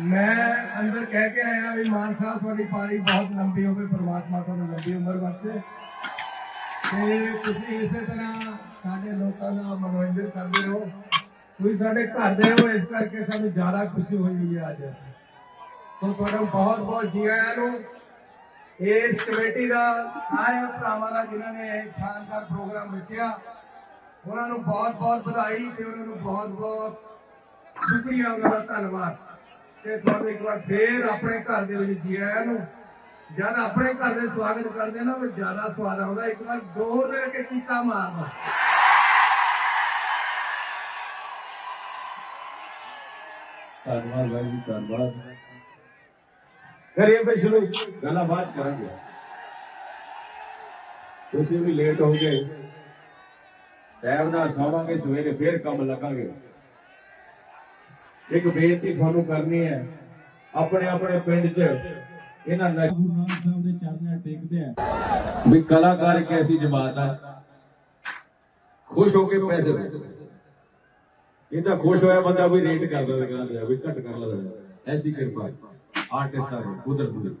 ਮੈਂ ਅੰਦਰ ਕਹਿ ਕੇ ਆਇਆ ਵੀ ਮਾਨ ਸਾਹਿਬ ਤੁਹਾਡੀ ਪਾਰੀ ਬਹੁਤ ਲੰਬੀ ਹੋਵੇ ਪ੍ਰਮਾਤਮਾ ਤੁਹਾਨੂੰ ਲੰਬੀ ਉਮਰ ਬਖਸ਼ੇ। ਤੇ ਤੁਸੀਂ ਇਸੇ ਤਰ੍ਹਾਂ ਸਾਡੇ ਲੋਕਾਂ ਦਾ ਮਨੋਰੰਜਨ ਕਰਦੇ ਰਹੋ। ਤੁਸੀਂ ਸਾਡੇ ਘਰ ਦੇ ਹੋ, ਇਸ ਕਰਕੇ ਸਾਨੂੰ ਜ਼ਿਆਦਾ ਖੁਸ਼ੀ ਹੋਈ ਹੈ ਅੱਜ। ਸੋ ਤੁਹਾਡਾ ਬਹੁਤ ਬਹੁਤ ਜੀ ਆਇਆਂ ਨੂੰ, ਇਸ ਕਮੇਟੀ ਦਾ ਸਾਰੇ ਭਰਾਵਾਂ ਦਾ ਜਿਨ੍ਹਾਂ ਨੇ ਇਹ ਸ਼ਾਨਦਾਰ ਪ੍ਰੋਗਰਾਮ ਰਚਿਆ, ਉਹਨਾਂ ਨੂੰ ਬਹੁਤ ਬਹੁਤ ਵਧਾਈ ਤੇ ਉਹਨਾਂ ਨੂੰ ਬਹੁਤ ਬਹੁਤ ਸ਼ੁਕਰੀਆ, ਉਹਨਾਂ ਦਾ ਧੰਨਵਾਦ। ਤੇ ਤੁਹਾਨੂੰ ਇੱਕ ਵਾਰ ਫੇਰ ਆਪਣੇ ਘਰ ਦੇ ਵਿੱਚ ਜੀ ਆਇਆਂ ਨੂੰ ਜਦ ਆਪਣੇ ਘਰ ਦੇ ਸਵਾਗਤ ਕਰਦੇ ਨਾ ਉਹ ਜ਼ਿਆਦਾ ਸਵਾਦ ਆਉਂਦਾ। ਇੱਕ ਵਾਰ ਜ਼ੋਰ ਦੇ ਕੇ ਚੀਕਾ ਮਾਰਨਾ। ਧੰਨਵਾਦ ਭਾਈ ਜੀ ਧੰਨਵਾਦ। ਕਰੀਏ ਫਿਰ ਸ਼ੁਰੂ। ਗੱਲਾਂ ਬਾਅਦ 'ਚ ਕਰਾਂਗੇ। ਤੁਸੀਂ ਵੀ ਲੇਟ ਹੋ ਗਏ। ਟਾਈਮ ਨਾਲ ਸੌਵਾਂਗੇ ਸਵੇਰੇ ਫੇਰ ਕੰਮ ਲੱਗਾਂਗੇ। ਇੱਕ ਬੇਨਤੀ ਤੁਹਾਨੂੰ ਕਰਨੀ ਹੈ। ਆਪਣੇ ਆਪਣੇ ਪਿੰਡ 'ਚ ਇਹਨਾਂ ਨਸ਼ਾ ਗੁਰੂ ਨਾਨਕ ਸਾਹਿਬ ਦੇ ਚਰਨਾਂ ਟੇਕਦੇ ਆ। ਵੀ ਕਲਾਕਾਰ ਇੱਕ ਐਸੀ ਜਮਾਤ ਹੈ ਖੁਸ਼ ਹੋ ਕੇ ਪੈਸੇ ਦੇ ਇਹ ਤਾਂ ਖੁਸ਼ ਹੋਇਆ ਬੰਦਾ ਕੋਈ ਰੇਟ ਕਰਦਾ ਦੁਕਾਨ ਤੇ ਵੀ ਘੱਟ ਕਰ ਲੈਂਦਾ। ਐਸੀ ਕਿਰਪਾ ਆਰਟਿਸਟਾਂ ਦੀ ਕੁਦਰਤ ਦੀ।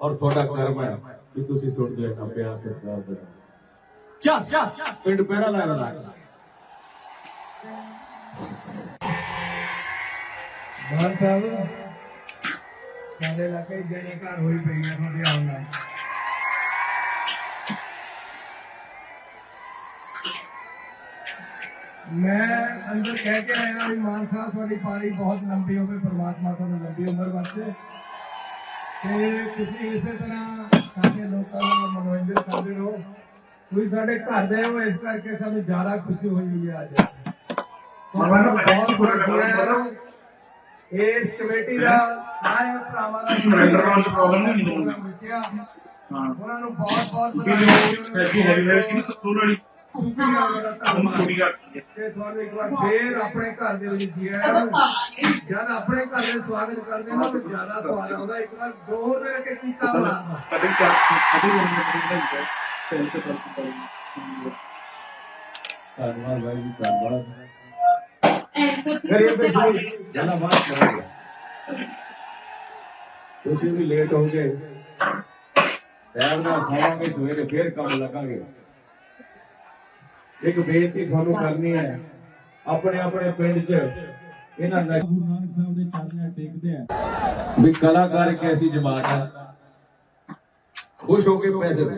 ਔਰ ਤੁਹਾਡਾ ਕਰਮ ਹੈ ਕਿ ਤੁਸੀਂ ਸੁਣਦੇ ਹੋ ਨਾ ਪਿਆਰ ਸਤਿਕਾਰ ਦੇ ਕਿਆ ਕਿਆ ਪਿੰਡ ਪਹਿਰਾ ਲੈ ਮਾਨ ਸਾਹਿਬ ਸਾਡੇ ਇਲਾਕੇ ਜਣੇ ਘਰ ਹੋਈ ਪਈ ਹੈ ਤੁਹਾਡੇ ਆਉਣ ਨਾਲ। ਮੈਂ ਅੰਦਰ ਕਹਿ ਕੇ ਆਇਆ ਵੀ ਮਾਨ ਸਾਹਿਬ ਤੁਹਾਡੀ ਪਾਰੀ ਬਹੁਤ ਲੰਬੀ ਹੋਵੇ ਪ੍ਰਮਾਤਮਾ ਤੁਹਾਨੂੰ ਲੰਬੀ ਉਮਰ ਬਖਸ਼ੇ। ਤੇ ਤੁਸੀਂ ਇਸੇ ਤਰ੍ਹਾਂ ਸਾਡੇ ਲੋਕਾਂ ਦਾ ਮਨੋਰੰਜਨ ਕਰਦੇ ਰਹੋ। ਤੁਸੀਂ ਸਾਡੇ ਘਰ ਦੇ ਹੋ ਇਸ ਕਰਕੇ ਸਾਨੂੰ ਜ਼ਿਆਦਾ ਖੁਸ਼ੀ ਹੋਈ ਹੋਈ ਹੈ ਅੱਜ। ਮੈਨੂੰ ਬਹੁਤ ਬਹੁਤ ਨੂੰ ਇਸ ਕਮੇਟੀ ਦਾ ਸਾਰੇ ਭਰਾਵਾਂ ਦਾ ਨਰਿੰਦਰ ਨਾਲ ਪ੍ਰੋਬਲਮ ਨਹੀਂ ਰਚਿਆ ਹਾਂ। ਉਹਨਾਂ ਨੂੰ ਬਹੁਤ ਬਹੁਤ ਐਸੀ ਹੈਵੀ ਵਾਲੀ ਸੀ ਨਾ ਸਕੂਲ ਵਾਲੀ। ਉਹਨਾਂ ਉਹਨੂੰ ਧੰਨਵਾਦ ਛੋਟੀ ਕਰਤੀ ਹੈ ਤੇ ਤੁਹਾਨੂੰ ਇੱਕ ਵਾਰ ਫੇਰ ਆਪਣੇ ਘਰ ਦੇ ਵਿੱਚ ਜੀ ਆਇਆਂ ਨੂੰ ਜਦ ਆਪਣੇ ਘਰ ਦੇ ਸਵਾਗਤ ਕਰਦੇ ਨਾ ਉਹ ਜ਼ਿਆਦਾ ਸਵਾਦ ਆਉਂਦਾ। ਇੱਕ ਵਾਰ ਦੇ ਕੇ ਚੀਕਾ ਮਾਰਨਾ ਸਾਡੇ ਚਾਰ ਸਾਡੇ ਰੂਮ ਦੇ ਅੰਦਰ ਹੀ ਹੈ ਤੇ ਤੇ ਪ੍ਰਿੰਸੀਪਲ ਧੰਨਵਾਦ ਭਾਈ ਜੀ ਧੰਨਵਾਦ। ਬਾਅਦ 'ਚ ਕਰਾਂਗੇ ਤੁਸੀਂ ਵੀ ਲੇਟ ਹੋ ਗਏ। ਨਾਲ ਸੌਵਾਂਗੇ ਸਵੇਰੇ ਫੇਰ ਕੰਮ ਲੱਗਾਂਗੇ। ਇੱਕ ਬੇਨਤੀ ਤੁਹਾਨੂੰ ਕਰਨੀ ਹੈ। ਆਪਣੇ ਆਪਣੇ ਪਿੰਡ 'ਚ ਇਹਨਾਂ ਨਸ਼ਾ ਗੁਰੂ ਨਾਨਕ ਸਾਹਿਬ ਦੇ ਚਰਨਾਂ ਟੇਕਦੇ ਆ। ਵੀ ਕਲਾਕਾਰ ਇੱਕ ਐਸੀ ਜਮਾਤ ਹੈ ਖੁਸ਼ ਹੋ ਕੇ ਪੈਸੇ ਦੇ।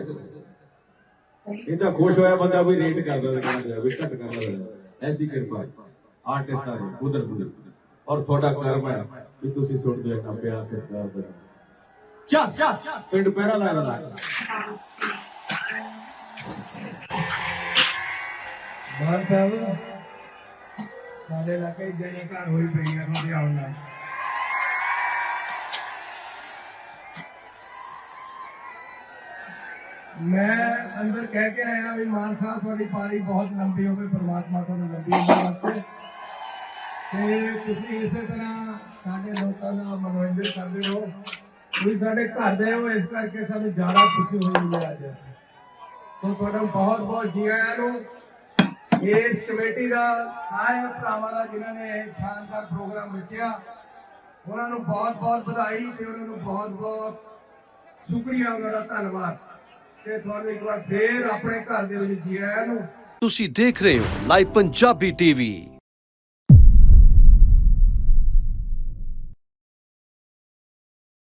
ਇਹ ਤਾਂ ਖੁਸ਼ ਹੋਇਆ ਬੰਦਾ ਕੋਈ ਰੇਟ ਕਰਦਾ ਤੇ ਵੀ ਘੱਟ ਕਰ ਲੈਂਦਾ ਐਸੀ ਕਿਰਪਾ। ਆਰਟਿਸਟਾਂ ਦੀ ਕੁਦਰਤ ਦੀ ਔਰ ਤੁਹਾਡਾ ਕਰਮ ਹੈ ਕਿ ਤੁਸੀਂ ਸੁਣਦੇ ਹੋ ਨਾ ਪਿਆਰ ਸਤਿਕਾਰ ਦੇ। ਕਿਆ ਕਿਆ ਪਿੰਡ ਪਹਿਰਾ ਲੈ ਲਾ। ਮਾਨ ਸਾਹਿਬ ਸਾਡੇ ਇਲਾਕੇ ਜਣੇ ਘਰ ਹੋਈ ਪਈ ਹੈ ਤੁਹਾਡੇ ਆਉਣ ਨਾਲ। ਮੈਂ ਅੰਦਰ ਕਹਿ ਕੇ ਆਇਆ ਵੀ ਮਾਨ ਸਾਹਿਬ ਤੁਹਾਡੀ ਪਾਰੀ ਬਹੁਤ ਲੰਬੀ ਹੋਵੇ ਪ੍ਰਮਾਤਮਾ ਤੁਹਾਨੂੰ ਲੰਬੀ ਉਮਰ ਬਖਸ਼ੇ ਤੇ ਤੁਸੀਂ ਇਸੇ ਤਰ੍ਹਾਂ ਸਾਡੇ ਲੋਕਾਂ ਦਾ ਮਨੋਰੰਜਨ ਕਰਦੇ ਰਹੋ। ਤੁਸੀਂ ਸਾਡੇ ਘਰ ਦੇ ਹੋ, ਇਸ ਕਰਕੇ ਸਾਨੂੰ ਜ਼ਿਆਦਾ ਖੁਸ਼ੀ ਹੋਈ ਹੈ ਅੱਜ। ਸੋ ਤੁਹਾਡਾ ਬਹੁਤ ਬਹੁਤ ਜੀ ਆਇਆਂ ਨੂੰ, ਇਸ ਕਮੇਟੀ ਦਾ ਸਾਰੇ ਭਰਾਵਾਂ ਦਾ ਜਿਨ੍ਹਾਂ ਨੇ ਇਹ ਸ਼ਾਨਦਾਰ ਪ੍ਰੋਗਰਾਮ ਰਚਿਆ, ਉਹਨਾਂ ਨੂੰ ਬਹੁਤ ਬਹੁਤ ਵਧਾਈ ਤੇ ਉਹਨਾਂ ਨੂੰ ਬਹੁਤ ਬਹੁਤ ਸ਼ੁਕਰੀਆ, ਉਹਨਾਂ ਦਾ ਧੰਨਵਾਦ। ਤੇ ਤੁਹਾਨੂੰ ਇੱਕ ਵਾਰ ਫੇਰ ਆਪਣੇ ਘਰ ਦੇ ਵਿੱਚ ਜੀ ਆਇਆਂ ਨੂੰ। ਤੁਸੀਂ ਦੇਖ ਰਹੇ ਹੋ ਲਾਈਵ ਪੰਜਾਬੀ ਟੀਵੀ।